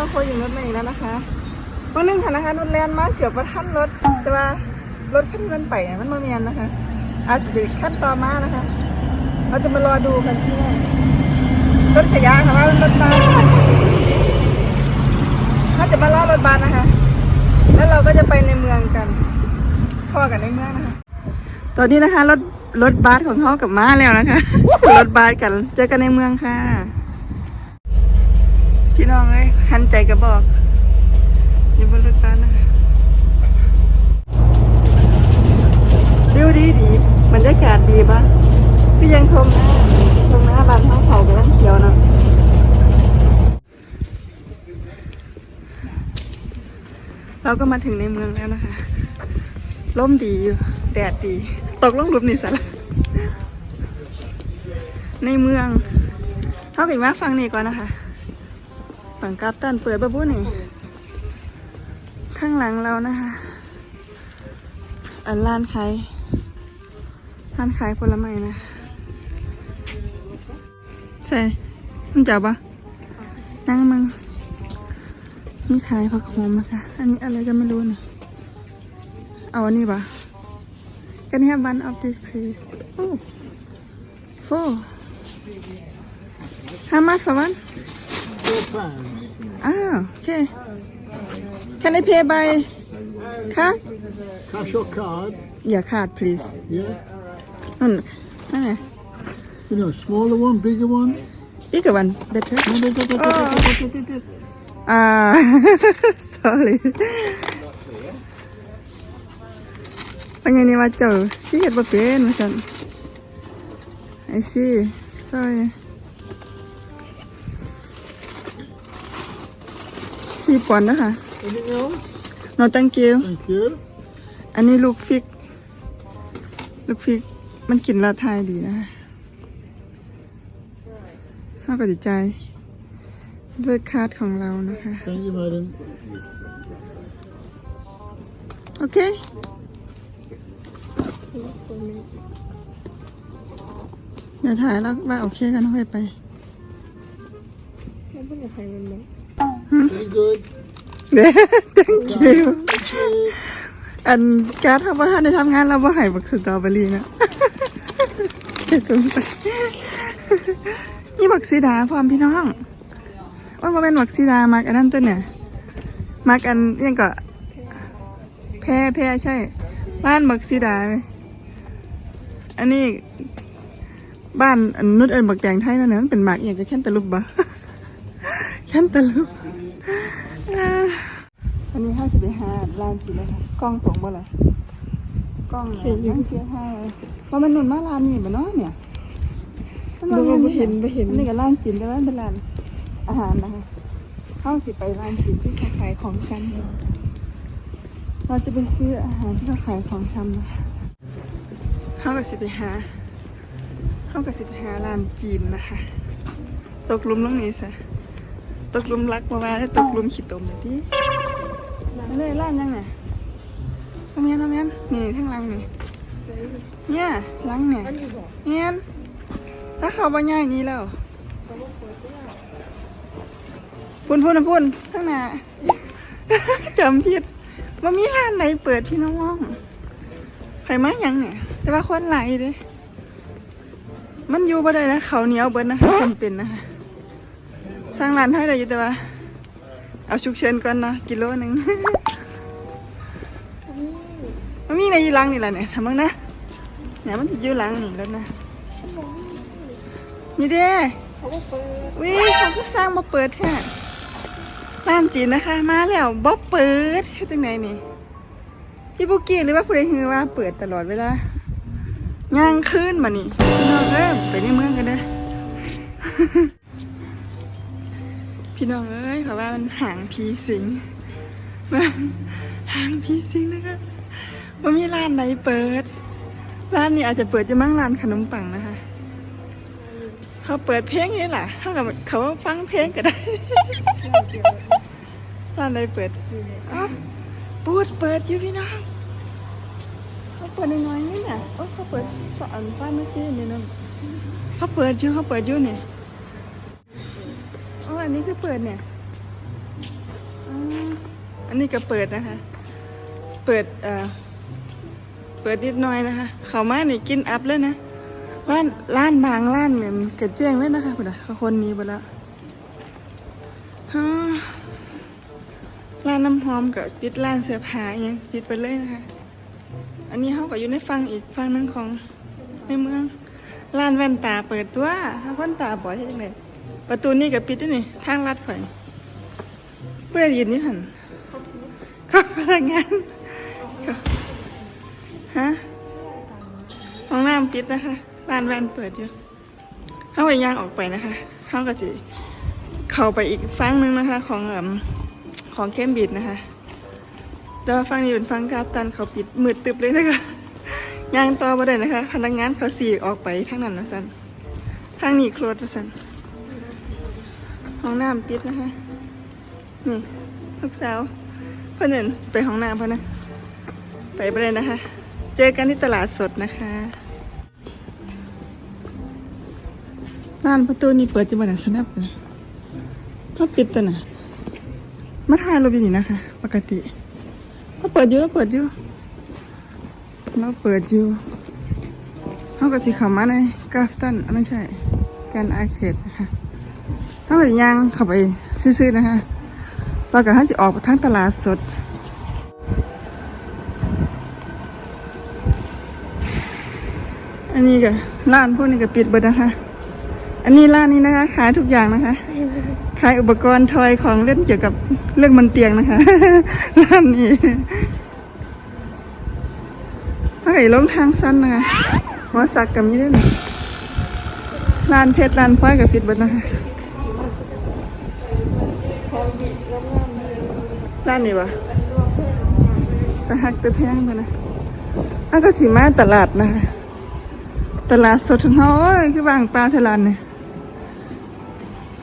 เราโคยิงรถมาอีกแล้วนะคะวันหนึงค่ะนะคะรถแลนมาเกือบประทันรถ แต่ว่ารถคันที่มันไปมันมาเมียนนะคะ อาจจะเป็นขั้นต่อมานะคะ เราจะมารอดูกันที่ว่ารถขยะค่ะว่ารถบัสถ้าจะมารอรถบัสนะคะ แล้วเราก็จะไปในเมืองกันพ่อกันในเมืองนะคะ ตอนนี้นะคะรถรถบัสของเขากับม้าแล้วนะคะ รถบัสกันเจอกันในเมืองค่ะ พี่น้องเอ้ยหันใจกระบอกอยู่บนรถบัสนะคะวิวดีดีบรรยากาศดีปะพี่ยังทงหน้าทงหน้าบานเขาเขากำลังเขียวนะเราก็มาถึงในเมืองแล้วนะคะร่มดีอยู่ แดดดี ตกล่องลุมนี่สละในเมืองเท่ากับมาฟังนี่ก่อนนะคะ ฝั่งกัปตันเปิดบะบุนี่ ข้างหลังเรานะคะ อันร้านขายร้านขายผลไม้นะใช่มึงจับปะนั่งมึงนี่ขายผักโขมนะคะ อันนี้อะไรก็ไม่รู้นี่เอาอันนี้ปะ Can I have one of this please? Oh, four. How much for one? Four pounds. Ah, okay. Can I pay by card? Cash or card? Yeah, card, please. Yeah. Mm, okay. You know, smaller one, bigger one. Bigger one, better. No, no, no, no, no, no, no, no, no, no. Ah, sorry. เป็นยังนี่ว่าเจ้าที่เห็ดบ่เป็นมาสันไอซี่ sorry สี่ปอนด์นะคะ Anything else? no thank you Thank you. อันนี้ลูกฟิก ลูกฟิก มันกินลาทายดีนะคะห้าก็ดีใจด้วยคาร์ดของเรานะคะ Thank you, madam. โอเค เดี๋ยวถ่ายแล้วว่าโอเคกันค่อยไป Very good. เด้ thank you Thank you. อันการทำอาหารในทำงานเราบ่ให้บักสตรอเบอรี่นะเจ็บตรงไปนี่บักซีดาพร้อมพี่น้องว่ามาเป็นบักซีดามักอันนั้นตัวเนี่ยมักอันอิหยังก็แพ้แพ้ใช่ บ้านบักซีดาไหมอันนี้บ้านอันนุชเอิญบักแดงไทยนั่นน่ะมันเป็นหมากอหย่างจะแค่นตะลุบบ่แค่นตะลุบ อ่าวันนี้ห้าสิบห้าล้านจีเลยค่ะกล้องตรงบ่ล่ะกล้องเนี่ยยังเสียห้าเลยว่ามันนุ่นมาร้านนี้บ่เนาะเนี่ยมันว่าร้านนี้เห็นบ่เห็นอันนี้ก็ร้านจีนแต่ว่าเป็นร้านอาหารนะคะเข้าสิไปร้านจีนที่เขาขายของชำเราจะไปซื้ออาหารที่เขาขายของชำนะคะเข้ากับสิไปหาเข้ากับสิบหาล้านจีนนะคะ ตกหลุมลงนี้ซะ ตกลุมรักมาว่าแล้ตกลุมขี้ตมเลยที่เลยล้านยังไงน้องเมียนน้องเมียนนี่ทั้งลังนี่เนี่ยลังเนี่ยเมียนถ้าเขาบ่ง่ายนี้แล้วพุ่นพุ่นพุ่นข้างหน้าจำผิดว่ามีร้านไหนเปิดพี่น้องไผ่มายังเนี่ย แต่ว่าคนไหลเด้มันอยู่บ่ได้นะเขาเหนียวเบิดนะคะจำเป็นนะคะ สร้างร้านให้ได้อยู่แต่ว่าเอาฉุกเฉินก่อนเนาะกิโลหนึ่งมันมีในยีรังนี่แหละเนี่ยทำบ้งนะเนี่ยมันจะยู่ลังนี่แล้วนะนี่เด้วิเขาก็สร้างมาเปิดแท้ร้านจีนนะคะ มาแล้วบ่เปิดเฮ็ดจังไหนนี่พี่บุกี้หรือว่าผู้ใดฮือว่าเปิดตลอดเวลาย่างขึ้นมานี่พี่น้องเอ้ยไปในเมืองกันเด้อ พี่น้องเอ้ยเขาว่ามันหางผีสิงมันหางผีสิงนะคะว่ามีร้านไหนเปิด ร้านนี้อาจจะเปิดจะมั่งร้านขนมปังนะคะ เขาเปิดเพลงนี่แหละเขากับเขาฟังเพลงก็ได้ ร้านไหนเปิดอ้าวปูดเปิดอยู่พี่น้องเขาเปิดน้อยๆนี่น่ะโอ้เขาเปิดสอนฟ้ามาซีนี่นะเขาเปิดอยู่เขาเปิดอยู่เนี่ย อันนี้คือเปิดเนี่ยอันนี้ก็เปิดนะคะ เปิดเอ่อเปิดนิดหน่อยนะคะ เขามานี่กินอัพเลยนะร้านร้านบางร้านเนี่ยกระเจียงเลยนะคะคุณอะคนนี้ไปแล้วร้านน้ำหอมกับปิดร้านเสื้อผ้าอหยังปิดไปเลยนะคะ อันนี้เขาก็อยู่ในฟังอีกฟังนึงของในเมืองร้านแว่นตาเปิดตัวถ้าแว่นตาบ่อยยังไง ประตูนี่กับปิดด้วยนี่ทางลัดข่อยเพื่อนยินนี่หันเขาพนักงานฮะห้องน้ำปิดนะคะร้านแว่นเปิดอยู่เขาไปย่างออกไปนะคะเขาก็จะเข้าไปอีกฟังหนึงนะคะ ของเอิมของเคมบิดนะคะแต่ว่าฟังนี้เป็นฟังกราฟตันเขาปิดมืดตึบเลยนะคะย่างต่อมาได้นะคะ พนักงานเขาสีออกไปทางนั้นนะสันทางนี้โครดนะสัน ห้องน้ำปิดนะคะ นี่ลูกสาวเพื่อนเห็นไปห้องน้ำเพื่อนนะไปไปเลยนะคะ เจอกันที่ตลาดสดนะคะร้านประตูนี่เปิดจะมาหนัสนับเลยเขาปิดแต่น่ะมาถ่ายรูปอยู่นี่นะคะ ปกติเราเปิดอยู่เราเปิดอยู่เราเปิดอยู่เขาก็สิข้ามาในกราฟตันไม่ใช่การอาเขตนะคะ เขาก็สิย่างเข้าไปซื่อๆนะคะเราก็ให้สิออกไปทั้งตลาดสด อันนี้ก็ร้านพวกนี้ก็ปิดเบิดนะคะ อันนี้ร้านนี้นะคะ ขายทุกอย่างนะคะ ขายอุปกรณ์ทอยของเล่นเกี่ยวกับเรื่องบนเตียงนะคะ ร้านนี้ถ้าไอ้ลงทางสั้นนะคะหัวสักกับมีด้วยนะร้านเพชรร้านพลอยกับปิดเบิดนะคะ ร้านนี้วะตะหักตะแพงมานะอันก็สีมาตลาดนะคะตลาดสดของเขาโอ้ยคือวางปลาทะลานเนี่ย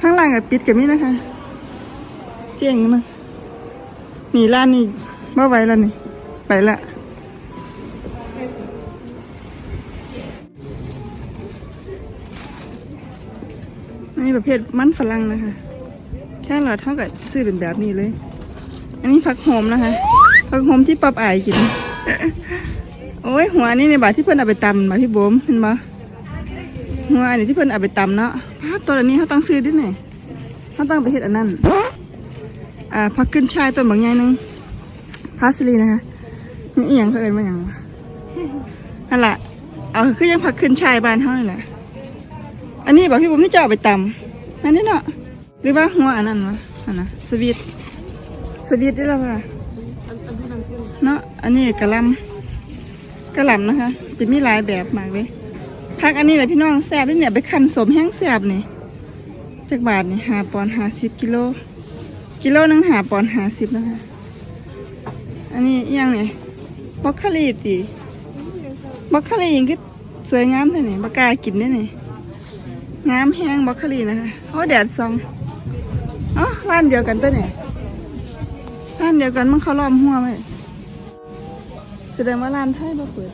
ข้างล่างกับปิดกับนี้นะคะ เจ๋งมากนี่ร้านนี่บ่ไหวแล้วนี่ ไปละนี่ประเภทมันฝรั่งนะคะ แค่เราเท่ากับซื้อเป็นแบบนี้เลย อันนี้ผักโหมนะคะ ผักโหมที่ปอบอายกิน โอ้ยหัวนี่ในบาทที่เพิ่นเอาไปตำมาพี่บมเห็นบ่หัวอันนี้ที่เพิ่นเอาไปตำเนาะพาตัวนี้เขาต้องซื้อด้วยไหนเขาต้องไปเฮ็ดอันนั้น อ่าผักขึ้นชายต้นบางใหญ่หนึงพาสลีนะคะนี่อีหยังเขาเอินว่าหยังนั่นแหละเอาคือยังผักขึ้นชายบานเฮานี่แหละ อันนี้บอกพี่ผมนี่จะเอาไปตำอันนี้เนาะหรือว่าหัวอันนั้นวะอันนะสวีท วีทได้แล้วว่ะเนาะอันนี้กะลำกะหล่ำนะคะ จะมีหลายแบบมากเลยผักอันนี้แหละพี่น้องแซ่บด้วยเนี่ยไปคั้นสมแห้งแซ่บนี่จักบาทนี่หาปอนหาสิบกิโล กิโลหนึงหาปอนหาสิบนะคะ อันนี้ยังเนี่ยบล็อกคารีตีบล็อกคารียังก็สวยงามเลยนี่บกล้ากินได้นี่งามแห้งบล็อกคารีนะคะโอ้แดดส่องอ๋อร้านเดียวกันตัวเนี่ย ร้านเดียวกันมันเขาล้อมหัวไว้แสดงว่าร้านไทยบ่เปิด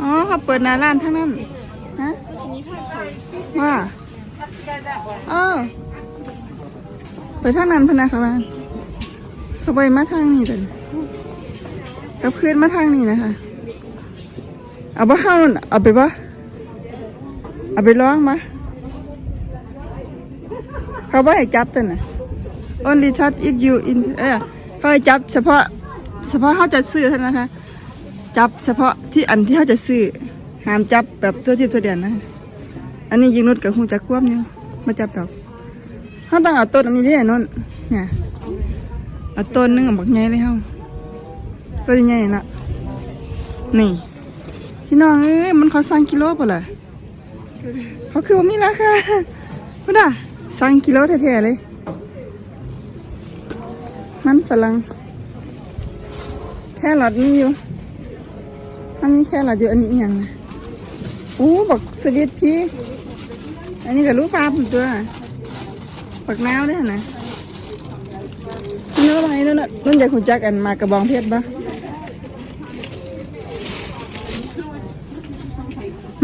อ๋อเขาเปิดหน้าร้านทั้งนั้นฮะว่าเออไปทางนั้นพะนะค่ะบ้านเขาไปมาทางนี้เลยกับเพื่อนมาทางนี้นะคะ เอาบ่เข้าเอาไปบ่เอาไปร้องมาเขาบ่ให้จับตัวน่ะ only touch if you in เออเขาให้จับเฉพาะ เฉพาะเขาจะซื้อเท่านั้นนะคะ จับเฉพาะที่อันที่เขาจะซื้อห้ามจับแบบตัวที่ตัวเดียนนะ อันนี้ยิงนุดกับหูจักควบเนี่ยมาจับดอกเขาต้องเอาต้นอันนี้ได้นนเนี่ยเอาต้นนึงกับบักใหญ่เลยเฮาต้นใหญ่ละนี่พี่น้องเอ้ยมันเขาสั่งกิโลป่ะล่ะเขาคือว่ามีราคาพุ่นอะสั่งกิโลแท้ๆเลย มันฝรั่งแค่หลอดนี่อยู่อันนี้แค่หลอดอยู่อันนี้อย่างนะโอ้บักสวิตพี่ อันนี้ก็รู้ฟ้าผมตัวปักน้าวด้วยนะเนื้ออะไรนั่นน่ะนั่นอยากหุ่นจักอันมากระบองเพชรปะ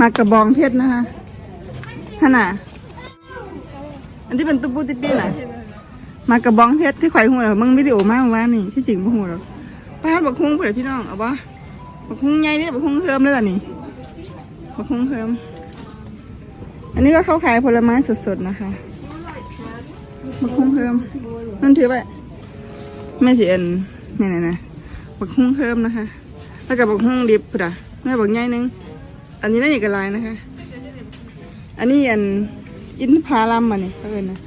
มากระบองเพชรนะคะฮะน่ะอันที่เป็นตุ๊บปุ๊ติปีน่ะ มากระบองเพชรที่ไข่อยหูหรอมึงวิดีโอมาเมื่อวานนี่ที่จริงบ่หูหรอกป้าดบักฮุ้งเผื่อพี่น้องเอาปะบักฮุ้งใหญ่นี่บักฮุ้งเฮิมเลยล่ะนี่บักฮุ้งเฮิมอันนี้ก็เขาขายผลไม้สดๆนะคะบักฮุ้งเฮิมนั่นถือไปแม่สิเอ็นนี่นะนะบักฮุ้งเฮิมนะคะ แล้วกับบักฮุ้งดิบพุ่นอะแม่บักใหญ่หนึงอันนี้น่าอีกลายนะคะ อันนี้อันอินทผลัมอะนี่เขาเอินนะ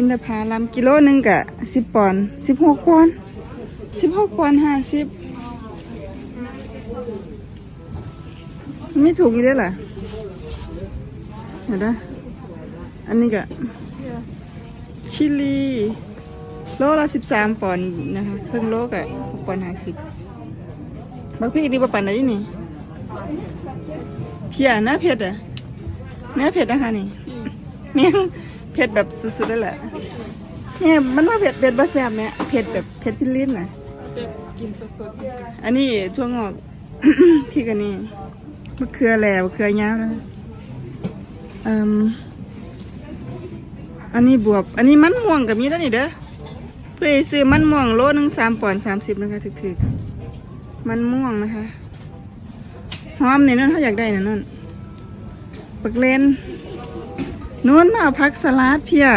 อินทผลัมกิโลหนึ่งกะสิบปอนสิบหกปอนสิบหกปอนห้าสิบไม่ถูกอีกได้อเหรอเห็นไหมอันนี้กะชิลีโลละสิบสามปอนนะคะครึ่งโลกะหกปอนห้าสิบบักพี่ดีประปันอะไหนนี่เพียนะเผ็ดอะเนื้อเผ็ดนะคะนี่เมี่ยงเผ็ดแบบสุดๆเลยแหละ เนี่ยมันว่าเผ็ดเผ็ดบะแซบเนี่ยเผ็ดแบบเผ็ดที่ลิ้นน่ะอันนี้ทั่วงอกพี่กันนี่มะเขือแหล่มะเขือยาวนะอืมอันนี้บวบ อันนี้มันม่วงกับมีแล้วนี่เด้อเพื่อซื้อมันม่วงโลหนึงสามปอนด์สามสิบนะคะถึกๆมันม่วงนะคะหอมเนี่ยนั่นถ้าอยากได้นะนั่นปักเลนนู้นมาเอาผักสลัดเพีย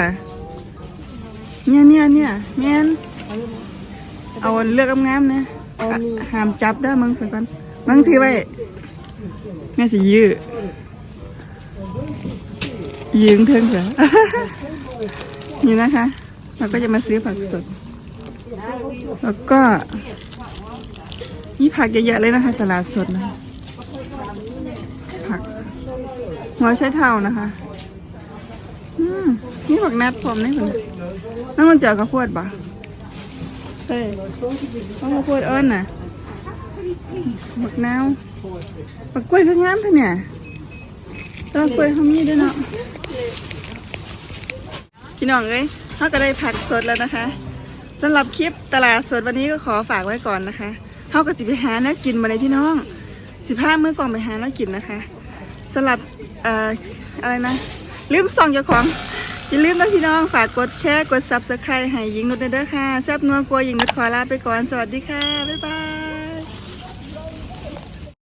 เนี่ยเนี่ยเนี่ยแม่นเอาเลือกงามๆนะห้ามจับเด้อมึงสักคนมึงถือไว้แม่สิยื้อยืงเทิงเถอะนี่นะคะ เราก็จะมาซื้อผักสด แล้วก็มีผักเยอะๆเลยนะคะ ตลาดสดนะผักหัวใช้เท้านะคะ นี่บักนัดพร้อมนี่คนนั่นมันเจอกับพวดปะเฮ้ต้องกับพวดเอิญน่ะบักนาวบักกล้วยก็งามท่านเนี่ยตัวากล้วยเขามีด้วยเนาะพี่น้องเอ้ยเขาก็ได้ผักสดแล้วนะคะสำหรับคลิปตลาดสดวันนี้ก็ขอฝากไว้ก่อนนะคะเขาก็สิไปหาแน้กินมาเลยพี่น้องสิบห้ามื้อกล่องไปหาแน้กินนะคะสำหรับเอ่ออะไรนะ ลืมส่องเจ้าของอย่าลืมนะพี่น้องฝากกดแชร์กด subscribe ให้หญิงนุชเด้อค่ะแซบนัวกลัวหญิงนุชขอลาไปก่อนสวัสดีค่ะ บ๊ายบาย